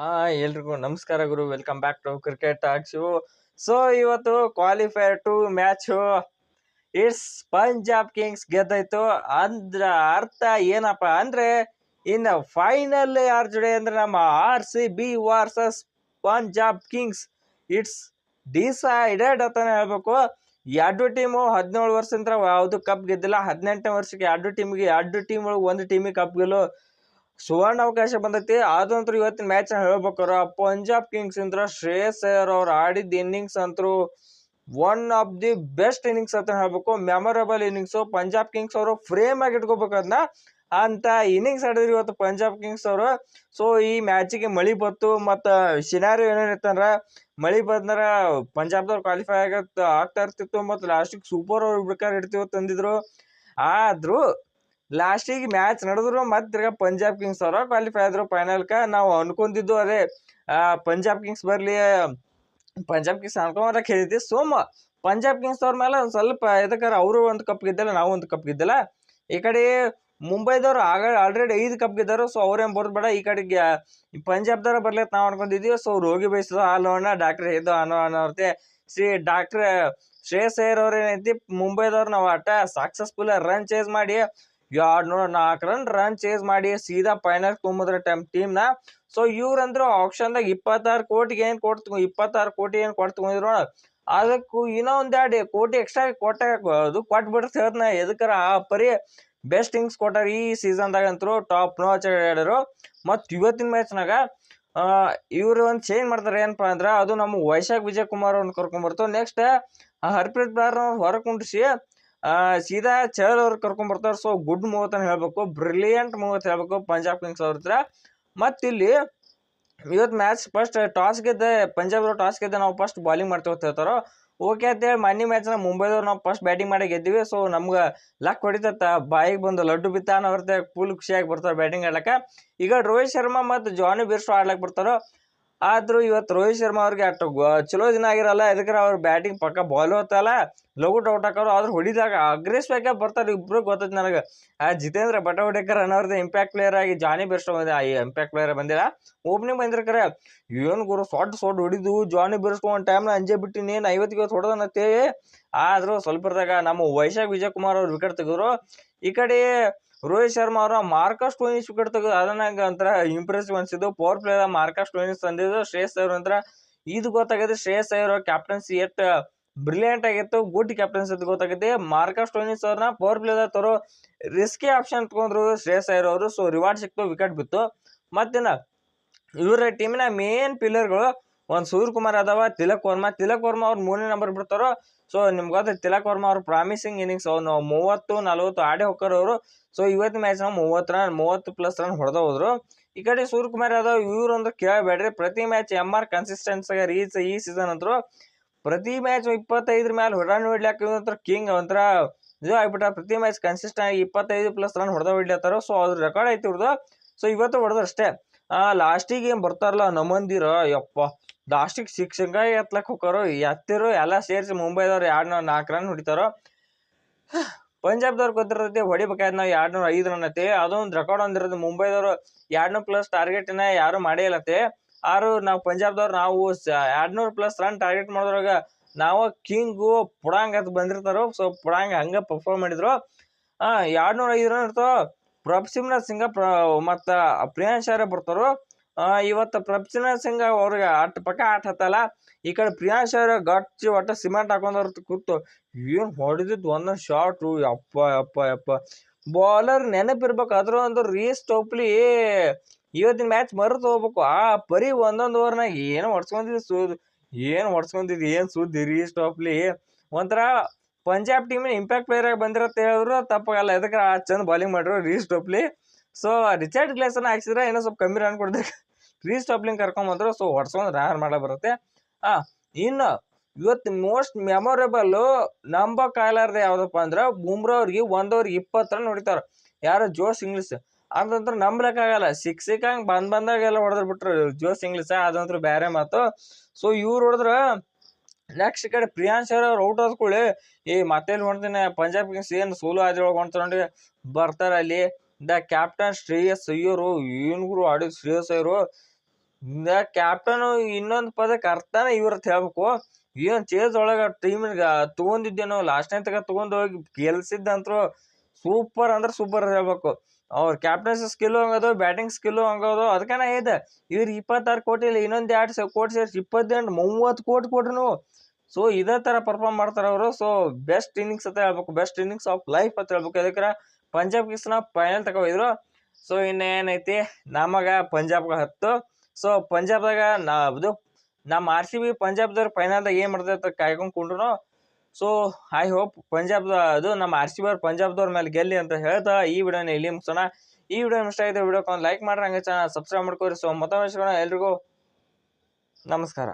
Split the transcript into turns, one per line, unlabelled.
ಹಾ, ಎಲ್ರಿಗೂ ನಮಸ್ಕಾರ ಗುರು. Welcome back to cricket talks so ಇವತ್ತು qualifier two match it's Punjab Kings ಗೆದ್ದಾಯ್ತು. ಅಂದ್ರ ಅರ್ಥ ಏನಪ್ಪ ಅಂದ್ರೆ, ಇನ್ನು ಫೈನಲ್ ಯಾರ ಜೊತೆ ಅಂದ್ರೆ ನಮ್ಮ R C B versus Punjab Kings it's decided ಅಂತ ಹೇಳ್ಬೇಕು. ಎರಡು ಟೀಮು ಹದಿನೇಳು ವರ್ಷ ಅಂದ್ರೆ ಯಾವುದು ಕಪ್ ಗೆದ್ದಿಲ್ಲ. ಹದಿನೆಂಟನೇ ವರ್ಷಕ್ಕೆ ಎರಡು ಟೀಮ್ಗೆ ಎರಡು ಟೀಮ್ ಒಳಗೆ ಒಂದು ಟೀಮಿಗೆ ಕಪ್ ಗೆಲ್ಲೋ ಸುವರ್ಣ ಅವಕಾಶ ಬಂದೈತಿ. ಆದಂತೂ ಇವತ್ತಿನ ಮ್ಯಾಚ್ ಹೇಳ್ಬೇಕಾರ ಪಂಜಾಬ್ ಕಿಂಗ್ಸ್ ಇಂದ್ರ ಶ್ರೇಯಸ್ ಅಯ್ಯರ್ ಅವ್ರು ಆಡಿದ ಇನ್ನಿಂಗ್ಸ್ ಅಂತೂ one of the best innings ಅಂತ ಹೇಳ್ಬೇಕು. ಮೆಮೊರೇಬಲ್ ಇನ್ನಿಂಗ್ಸ್ ಪಂಜಾಬ್ ಕಿಂಗ್ಸ್ ಅವರು ಫ್ರೇಮ್ ಆಗಿ ಇಟ್ಕೋಬೇಕು ಅಂತ ಇನ್ನಿಂಗ್ಸ್ ಆಡಿದ್ರು ಇವತ್ತು ಪಂಜಾಬ್ ಕಿಂಗ್ಸ್ ಅವರು. ಸೊ ಈ ಮ್ಯಾಚಿಗೆ ಮಳಿ ಬತ್ತು ಮತ್ತು ಸಿನಾರಿ ಏನೇನಿತ್ತಂದ್ರೆ ಮಳಿ ಬಂದ್ರೆ ಪಂಜಾಬ್ದವ್ರು ಕ್ವಾಲಿಫೈ ಆಗತ್, ಆಗ್ತಾ ಇರ್ತಿತ್ತು. ಮತ್ತು ಲಾಸ್ಟಿಗೆ ಸೂಪರ್ ಓವರ್ ಬೇಕಾದ್ರೆ ಇಡ್ತೀವಿ ತಂದಿದ್ರು. ಆದ್ರೂ ಲಾಸ್ಟಿಗೆ ಮ್ಯಾಚ್ ನಡೆದ್ರು ಮತ್ತೆ ತಿರ್ಗಾ ಪಂಜಾಬ್ ಕಿಂಗ್ಸ್ ಅವರ ಕ್ವಾಲಿಫೈ ಆದ್ರು ಫೈನಲ್ಕ ನಾವು ಅನ್ಕೊಂಡಿದ್ದು ಅದೇ. ಪಂಜಾಬ್ ಕಿಂಗ್ಸ್ ಬರಲಿ ಪಂಜಾಬ್ ಕಿಂಗ್ಸ್ ಅನ್ಕೊಂಡ್ರ ಹೇಳಿದ್ವಿ ಸೋಮ ಪಂಜಾಬ್ ಕಿಂಗ್ಸ್ ಅವ್ರ ಮೇಲೆ ಒಂದ್ ಸ್ವಲ್ಪ ಎದಕ್ಕಾರ ಅವರು ಒಂದು ಕಪ್ ಗೆದ್ದಲ್ಲ, ನಾವು ಒಂದು ಕಪ್ ಗೆದ್ದಲ್ಲ. ಈ ಕಡೆ ಮುಂಬೈದವ್ರು ಆಗ ಆಲ್ರೆಡಿ ಐದು ಕಪ್ ಗೆದ್ದಾರು ಸೊ ಅವ್ರೇನು ಬರೋದು ಬೇಡ. ಈ ಕಡೆಗೆ ಪಂಜಾಬ್ದವ್ರ ಬರಲಿ ನಾವು ಅನ್ಕೊಂಡಿದ್ವಿ ಸೊ ರೋಗಿ ಬಯಸಿದ್ರು ಆ, ಲೋಣ ಡಾಕ್ಟರ್ ಇದ್ದು ಅನ್ನೋ ಅನ್ನೋರ್ತೆ ಶ್ರೀ ಡಾಕ್ಟರ್ ಶ್ರೇಯಸ್ ಅಯ್ಯರ್ ಅವ್ರ ಏನೈತಿ ಮುಂಬೈದವ್ರು ನಾವು ಆಟ ಸಕ್ಸಸ್ಫುಲ್ ರನ್ ಚೇಸ್ ಮಾಡಿ ಎರಡು ನೂರ ನಾಲ್ಕು ರನ್ ರನ್ ಚೇಸ್ ಮಾಡಿ ಸೀದಾ ಫೈನಲ್ ತುಂಬಿದ್ರೆ ಟೈಮ್ ಟೀಮ್ನ ಸೊ ಇವ್ರಂದ್ರು ಆಪ್ಷನ್ದಾಗ ಇಪ್ಪತ್ತಾರು ಕೋಟಿಗೆ ಏನು ಕೊಟ್ಟು ಇಪ್ಪತ್ತಾರು ಕೋಟಿ ಏನು ಕೊಟ್ಟು ತಗೊಂಡಿದ್ರು ಅದಕ್ಕೂ ಇನ್ನೂ ಒಂದ್ ಎರಡು ಕೋಟಿ ಎಕ್ಸ್ಟ್ರಾ ಕೊಟ್ಟ, ಅದು ಕೊಟ್ಬಿಡ್ತ ನಾ ಎದಕ್ಕಾರ ಆ ಪರಿ ಬೆಸ್ಟ್ ಥಿಂಗ್ಸ್ ಕೊಟ್ಟಾರ ಈ ಸೀಸನ್ದಾಗ ಅಂತೂ ಟಾಪ್ ನೋಚ್ ಆಡ್ಯಾರು. ಮತ್ತು ಇವತ್ತಿನ ಮ್ಯಾಚ್ನಾಗ ಇವ್ರು ಒಂದು ಚೇಂಜ್ ಮಾಡ್ತಾರೆ ಏನಪ್ಪ ಅಂದ್ರೆ, ಅದು ನಮ್ಮ ವೈಶಾಖ್ ವಿಜಯ್ ಕುಮಾರ್ ಅವ್ರನ್ನ ಕರ್ಕೊಂಬರ್ತು ನೆಕ್ಸ್ಟ್ ಹರ್ಪ್ರೀತ್ ಬಾರ್ ಹೊರಗೆ ಕುಂಡ್ರಿಸಿ ಸೀದಾ ಚಹಲ್ ಅವ್ರು ಕರ್ಕೊಂಡ್ ಬರ್ತಾರ. ಸೊ ಗುಡ್ ಮೂವ್ ಅಂತ ಹೇಳ್ಬೇಕು. ಬ್ರಿಲಿಯಂಟ್ ಮೂವ್ ಅಂತ ಹೇಳ್ಬೇಕು ಪಂಜಾಬ್ ಕಿಂಗ್ಸ್ ಅವ್ರ ಹತ್ರ. ಮತ್ ಇಲ್ಲಿ ಇವತ್ತು ಮ್ಯಾಚ್ ಫಸ್ಟ್ ಟಾಸ್ ಗೆದ್ದೆ ಪಂಜಾಬ್ ಅವ್ರು ಟಾಸ್ ಗೆದ್ದೆ ನಾವು ಫಸ್ಟ್ ಬಾಲಿಂಗ್ ಮಾಡ್ತೇವೆ ಅಂತ ಹೇಳ್ತಾರೋ. ಓಕೆ ಅಂತೇಳಿ ಮನ್ನಿ ಮ್ಯಾಚ್ನ ಮುಂಬೈದವ್ರು ನಾವು ಫಸ್ಟ್ ಬ್ಯಾಟಿಂಗ್ ಮಾಡಿ ಗೆದ್ದಿವಿ ಸೊ ನಮ್ಗೆ ಲಕ್ ಹೊಡಿತತ್ತ ಬಾಯಿಗೆ ಬಂದು ಲಡ್ಡು ಬಿತ್ತಾನ ಅನ್ನೋರ್ತೆ ಫುಲ್ ಖುಷಿಯಾಗಿ ಬರ್ತಾರೆ ಬ್ಯಾಟಿಂಗ್ ಆಡ್ಲಕ್ಕೆ. ಈಗ ರೋಹಿತ್ ಶರ್ಮಾ ಮತ್ತು ಜಾನಿ ಬಿರ್ಸ್ಟೋ ಆಡ್ಲಕ್ಕೆ ಬರ್ತಾರೋ. ಆದ್ರೂ ಇವತ್ತು ರೋಹಿತ್ ಶರ್ಮಾ ಅವ್ರಿಗೆ ಅಷ್ಟು ಚಲೋ ದಿನ ಆಗಿರಲ್ಲ ಇದಕ್ಕೆ ಅವ್ರ ಬ್ಯಾಟಿಂಗ್ ಪಕ್ಕ ಬಾಲ್ ಹೋತಲ್ಲ ಲಘು ಔಟ್ ಹಾಕೋರು ಆದ್ರೆ ಹೊಡಿದಾಗ ಅಗ್ರೆಸಿವ್ ಬರ್ತಾರೆ ಇಬ್ರು ಗೊತ್ತದ ನನಗೆ. ಆ ಜಿತೇಂದ್ರ ಬಟವಡೇಕರ್ ಅನ್ನೋರ್ದು ಇಂಪ್ಯಾಕ್ಟ್ ಪ್ಲೇಯರ್ ಆಗಿ ಜಾನಿ ಬಿರ್ಸ್ಟೋ ಬಂದ ಈ ಇಂಪ್ಯಾಕ್ಟ್ ಪ್ಲೇಯರ್ ಬಂದಿಲ್ಲ. ಓಪನಿಂಗ್ ಬಂದಿರ್ಕರೆ ಏನು ಗುರು ಸೊಡ್ ಸೊಡ್ ಹೊಡಿದು ಜಾನಿ ಬೆಸ್ಟ್ ಒಂದು ಟೈಮ್ನ ಅಂಜೆ ಬಿಟ್ಟಿನಿ ಏನು ಐವತ್ತಿಗೆ ಇವತ್ತು ಆದರೂ ಆದ್ರೂ ಸ್ವಲ್ಪ ಇರ್ದಾಗ ನಮ್ಮ ವೈಶಾಖ್ ವಿಜಯ್ ಕುಮಾರ್ ಅವ್ರು ವಿಕೆಟ್ ತೆಗೆದ್ರು. ಈ ಕಡೆ ರೋಹಿತ್ ಶರ್ಮಾ ಅವರ ಮಾರ್ಕಸ್ ಟೋನಿಸ್ ವಿಕೆಟ್ ತೆಗೆದು ಅದನ್ನ ಒಂಥರ ಇಂಪ್ರೆಸಿವ್ ಅನ್ಸಿದ್ದು ಪವರ್ ಪ್ಲೇದ ಮಾರ್ಕಸ್ ಟೋನಿಸ್ ತಂದಿದ್ದು ಶ್ರೇಯಸ್ ಅವ್ರ ನಂತರ. ಇದು ಗೊತ್ತಾಗಿದೆ ಶ್ರೇಯಸ್ ಅವರ ಕ್ಯಾಪ್ಟನ್ಸಿ ಎಷ್ಟು ಬ್ರಿಲಿಯಂಟ್ ಆಗಿತ್ತು ಗುಡ್ ಕ್ಯಾಪ್ಟನ್ಸಿ ಅಂತ ಗೊತ್ತಾಗಿದೆ ಮಾರ್ಕಸ್ ಟೋನಿಸ್ ಅವ್ರನ್ನ ಪವರ್ ಪ್ಲೇದ ತರೋ ರಿಸ್ಕಿ ಆಪ್ಷನ್ ತಗೊಂಡ್ರು ಶ್ರೇಯಸ್ ಅಯ್ಯರ್ ಅವರು. ಸೊ ರಿವಾರ್ಡ್ ಸಿಕ್ತು ವಿಕೆಟ್ ಬಿತ್ತು. ಮತ್ತಿನ್ನ ಇವರ ಟೀಮಿನ ಮೇನ್ ಪಿಲ್ಲರ್ಗಳು ಒಂದು ಸೂರ್ಯ ಕುಮಾರ್ ಅದಾವ, ತಿಲಕ್ ವರ್ಮಾ. ತಿಲಕ್ ವರ್ಮಾ ಅವ್ರು ಮೂರನೇ ನಂಬರ್ ಬಿಡ್ತಾರೋ? ಸೊ ನಿಮ್ಗೆ ಗೊತ್ತ, ತಿಲಕ್ ವರ್ಮಾ ಅವ್ರು ಪ್ರಾಮಿಸಿಂಗ್ ಇನ್ನಿಂಗ್ಸ್ ನಾವು ಮೂವತ್ತು, ನಲವತ್ತು ಆಡೇ ಹೋಗ್ತಾರ ಅವರು ಸೊ ಇವತ್ತು ಮ್ಯಾಚ್ ನಾವು ಮೂವತ್ತು ರನ್ ಮೂವತ್ತು ಪ್ಲಸ್ ರನ್ ಹೊಡೆದ ಹೋದ್ರು ಈ ಕಡೆ ಸೂರ್ಯ ಕುಮಾರ್ ಯಾದವ್ ಇವ್ರು ಅಂದ್ರೆ ಕೇಳಬೇಡ್ರಿ. ಪ್ರತಿ match M R consistency reach ಈ ಈ ಸೀಸನ್ ಅಂತೂ ಪ್ರತಿ ಮ್ಯಾಚ್ ಇಪ್ಪತ್ತೈದ್ರ ಮೇಲೆ ರನ್ ಹೊಡ್ಲಾಕ ಕಿಂಗ್ ಒಂಥರ ಇದು ಆಗ್ಬಿಟ್ಟ ಪ್ರತಿ ಮ್ಯಾಚ್ ಕನ್ಸಿಸ್ಟೆಂಟ್ ಆಗಿ ಇಪ್ಪತ್ತೈದು ಪ್ಲಸ್ ರನ್ ಹೊಡೆದ ಹೊಡ್ಲತ್ತಾರ ಸೊ ಅದ್ರ ರೆಕಾರ್ಡ್ ಐತಿ ಇವ್ರದ್ದು ಸೊ ಇವತ್ತು ಹೊಡೆದ್ರು ಅಷ್ಟೇ. ಲಾಸ್ಟಿಗೆ ಏನು ಬರ್ತಾರಲ್ಲ ನಮ್ಮಂದಿರ? ಯಪ್ಪ. ಲಾಸ್ಟಿಗೆ ಶಿಕ್ಷಕ ಎತ್ಲಕ್ಕೆ ಹೋಕರು ಎತ್ತಿರು ಎಲ್ಲ ಸೇರಿಸಿ ಮುಂಬೈದವ್ರು ಎರಡು ನಾಲ್ಕು ರನ್ ಹೊಡಿತಾರೋ. ಪಂಜಾಬ್ದವ್ರು ಗೊತ್ತಿರತೈತಿ ಹೊಡಿಬೇಕಾಯ್ತು ನಾವು ಎರಡು ನೂರ ಐದು ರನ್ ಐತಿ ಅದೊಂದು ರೆಕಾರ್ಡ್ ಒಂದಿರೋದು ಮುಂಬೈದವರು ಎರಡು ನೂರು ಪ್ಲಸ್ ಟಾರ್ಗೆಟ್ನ ಯಾರು ಮಾಡೇ ಇಲ್ಲತ್ತೆ ಆರು ನಾವು ಪಂಜಾಬ್ದವ್ರು, ನಾವು ಎರಡು ನೂರು ಪ್ಲಸ್ ರನ್ ಟಾರ್ಗೆಟ್ ಮಾಡಿದ್ರಾಗ ನಾವು ಕಿಂಗು ಪುಡಾಂಗ್ ಅಂತ ಬಂದಿರ್ತಾರೋ. ಸೊ ಪುಡಾಂಗ್ ಹಂಗೆ ಪರ್ಫಾರ್ಮ್ ಮಾಡಿದ್ರು. ಎರಡು ನೂರ ಐದು ರನ್ ಇರ್ತಾವ. ಪ್ರಭ್ ಸಿಂಗ, ಪ್ರ, ಮತ್ತು ಪ್ರಿಯಾಂಶ್ ಯಾರೇ ಬರ್ತಾರೋ. ಇವತ್ತು ಪ್ರಭ್ಸಿಮ್ನ ಸಿಂಗ್ ಅವ್ರಿಗೆ ಅಟ್ ಪಕ್ಕ ಆಟ ಹತ್ತಲ್ಲ. ಈ ಕಡೆ ಪ್ರಿಯಾಂಶ್ ಅವ್ರ ಗಟ್ಟಿ ಒಟ್ಟ ಸಿಮೆಂಟ್ ಹಾಕೊಂಡವ್ರ ಕೂತು, ಏನು ಹೊಡೆದಿದ್ದು ಒಂದೊಂದು ಶಾರ್ಟು ಅಪ್ಪ ಅಪ್ಪ ಯಪ್ಪ. ಬಾಲರ್ ನೆನಪಿರ್ಬೇಕು ಅದ್ರ ಒಂದು ರೀಸ್ ಟೋಪ್ಲಿ ಇವತ್ತಿನ ಮ್ಯಾಚ್ ಮರೆತು ಹೋಗ್ಬೇಕು. ಆ ಪರಿ ಒಂದೊಂದು ಓವರ್ನಾಗ ಏನು ಹೊಡ್ಸ್ಕೊಂಡಿದ್ದು ಸೂದ್, ಏನು ಹೊಡ್ಸ್ಕೊಂಡಿದ್ದು ಏನು ಸುದ್ದಿ ರೀಸ್ ಟೋಪ್ಲಿ ಒಂಥರ ಪಂಜಾಬ್ ಟೀಮಿನ ಇಂಪ್ಯಾಕ್ಟ್ ಪ್ಲೇಯರ್ ಆಗಿ ಬಂದಿರತ್ತೆ ಹೇಳಿದ್ರು, ತಪ್ಪಾಗಲ್ಲ. ಎದಕ್ಕೆ ಆ ಚಂದ ಬಾಲಿಂಗ್ ಮಾಡ್ರು ರೀಸ್ ಟೋಪ್ಲಿ ಸೊ ರಿಚರ್ಡ್ ಗ್ಲೇಸನ್ ಹಾಕ್ಸಿದ್ರೆ ಏನೋ ಸ್ವಲ್ಪ ಕಮ್ಮಿ ರನ್ ಕೊಡ್ಬೇಕು. ಫ್ರೀ ಸ್ಟಾಪ್ಲಿಂಗ್ ಕರ್ಕೊಂಬಂದ್ರು ಸೊ ಹೊಡ್ಸ್ಕೊಂಡು ರಾನ್ ಮಾಡೋ ಬರುತ್ತೆ. ಆ, ಇನ್ನು ಇವತ್ತು ಮೋಸ್ಟ್ ಮೆಮೊರೇಬಲ್ ನಂಬಕ್ಕಾಗಲಾರ್ದ ಯಾವುದಪ್ಪ ಅಂದ್ರೆ ಬುಮ್ರಾ ಅವ್ರಿಗೆ ಒಂದ್ ಓವರ್ಗೆ ಇಪ್ಪತ್ತು ರನ್ ಹೊಡಿತಾರೆ ಯಾರು? Josh Inglis. ಅದಂತೂ ನಂಬ್ಲಕ್ಕಾಗಲ್ಲ ಸಿಕ್ ಸಿಕ್ಕಂಗೆ ಬಂದ್ ಬಂದಾಗೆಲ್ಲ ಹೊಡೆದ್ರು ಬಿಟ್ರು ಜೋಶ್ ಇಂಗ್ಲಿಷ್. ಅದಂತ್ರ ಬೇರೆ ಮಾತು. ಸೊ ಇವ್ರು ಹೊಡೆದ್ರ ನೆಕ್ಸ್ಟ್ ಕಡೆ ಪ್ರಿಯಾಂಶ್ ಅವ್ರು ಔಟ್ ಆದ್ಕೊಳ್ಳಿ ಈ ಮತ್ತೆ ಹೊಡ್ತೀನಿ ಪಂಜಾಬ್ ಕಿಂಗ್ಸ್ ಏನು ಸೋಲು ಆದ್ರೊಳಗೆ ಹೊಂಟ್ಕೊಂಡು ಬರ್ತಾರೆ ಅಲ್ಲಿ. ದ ಕ್ಯಾಪ್ಟನ್ ಶ್ರೇಯಸ್ ಅಯ್ಯರು ಏನು ಗುರು ಆಡಿದ ಶ್ರೇಯಸ್ ಅಯ್ಯರು. ಕ್ಯಾಪ್ಟನ್ ಇನ್ನೊಂದು ಪದಕ್ಕೆ ಅರ್ಥನ ಇವ್ರತ್ ಹೇಳ್ಬೇಕು. ಏನು ಚೇಸ್ ಒಳಗೆ ಟೀಮಿಗೆ ತಗೊಂಡಿದ್ದೇನೋ ಲಾಸ್ಟ್ನೇ ತಗ ತೊಗೊಂಡು ಹೋಗಿ ಗೆಲ್ಸಿದ್ದಂತರು ಸೂಪರ್ ಅಂದ್ರೆ ಸೂಪರ್ ಹೇಳ್ಬೇಕು. ಅವ್ರ ಕ್ಯಾಪ್ಟನ್ಸಿ ಸ್ಕಿಲ್ಲು ಹಂಗದು ಬ್ಯಾಟಿಂಗ್ ಸ್ಕಿಲ್ ಹಂಗದು ಅದಕ್ಕೆ ನಾ ಇದೆ ಇವ್ರು ಇಪ್ಪತ್ತಾರು ಕೋಟಿ ಇಲ್ಲ ಇನ್ನೊಂದು ಎರಡು ಕೋಟಿ ಸೇರಿಸಿ ಇಪ್ಪತ್ತೆಂಟು, ಮೂವತ್ತು ಕೋಟಿ ಕೊಟ್ರು ಸೊ ಇದೇ ಥರ ಪರ್ಫಾರ್ಮ್ ಮಾಡ್ತಾರೆ ಅವರು. ಸೊ ಬೆಸ್ಟ್ ಇನ್ನಿಂಗ್ಸ್ ಅಂತ ಹೇಳ್ಬೇಕು ಬೆಸ್ಟ್ ಇನ್ನಿಂಗ್ಸ್ ಆಫ್ ಲೈಫ್ ಅಂತ ಹೇಳ್ಬೇಕು. ಯಾಕಂದ್ರೆ ಪಂಜಾಬ್ ಕಿಂಗ್ಸ್ನ ಫೈನಲ್ ತಗೋಯಿದ್ರು ಸೊ ಇನ್ನೇನೈತಿ? ನಮಗ ಪಂಜಾಬ್ಗೆ ಹತ್ತು. ಸೊ ಪಂಜಾಬ್ದಾಗ ನಾ ಇದು ನಮ್ಮ ಆರ್ ಸಿ ಬಿ ಪಂಜಾಬ್ದವ್ರು ಫೈನಲ್ದಾಗ ಏನು ಮಾಡ್ತಾರೆ ಕಾಯ್ಕೊಂಡು ಕುಂಡ್ರು ಸೊ ಐ ಹೋಪ್ ಪಂಜಾಬ್ದ ಅದು ನಮ್ಮ ಆರ್ ಸಿ ಬಿ ಅವ್ರು ಪಂಜಾಬ್ದವ್ರ ಮೇಲೆ ಗೆಲ್ಲಿ ಅಂತ ಹೇಳ್ತಾ ಈ ವಿಡಿಯೋನ ಇಲ್ಲಿ ಮುಗಿಸೋಣ. ಈ ವಿಡಿಯೋ ಇಷ್ಟ ಆಗಿದೆ ವಿಡಿಯೋಕ್ಕೆ ಒಂದು ಲೈಕ್ ಮಾಡ್ರಿ, ಹಂಗೆ ಚಾನಲ್ ಸಬ್ಸ್ಕ್ರೈಬ್ ಮಾಡ್ಕೊರಿ ಸೊ ಮತ್ತೊಮ್ಮೆ ಎಲ್ರಿಗೂ. ನಮಸ್ಕಾರ.